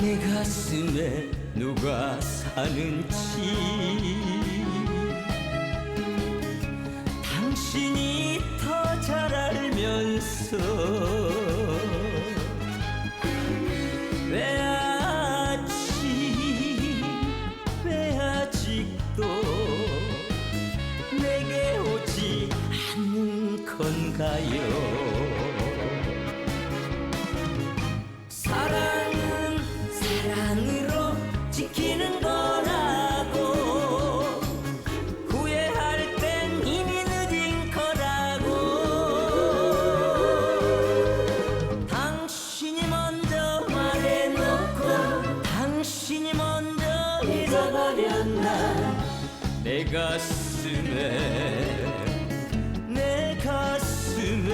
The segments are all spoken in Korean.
가슴에 누가 사는지. 당신이 더 잘 알면서 왜 아직 왜 아직도 내게 오지 않는 건가요 잊어버렸나? 내 가슴에 내 가슴에.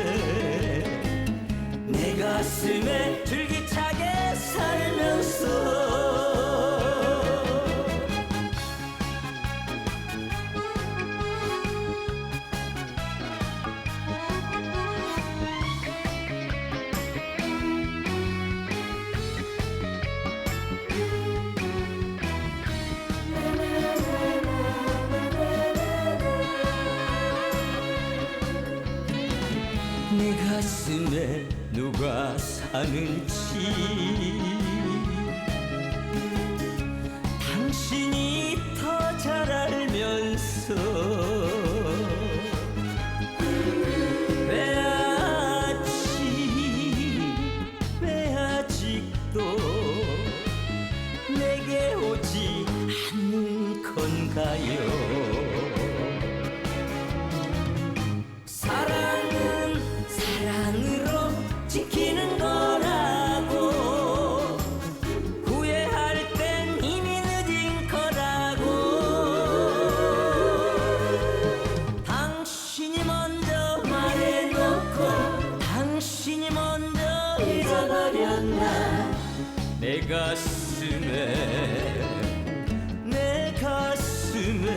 내 가슴에 내 가슴에 누가 사는지. 당신이 더 잘 알면서 왜 아직 왜 아직도 내게 오지 않는 건가요 내 가슴에 내 가슴에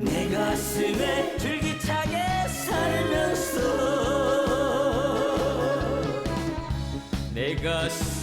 내 가슴에 줄기차게 살면서 내 가슴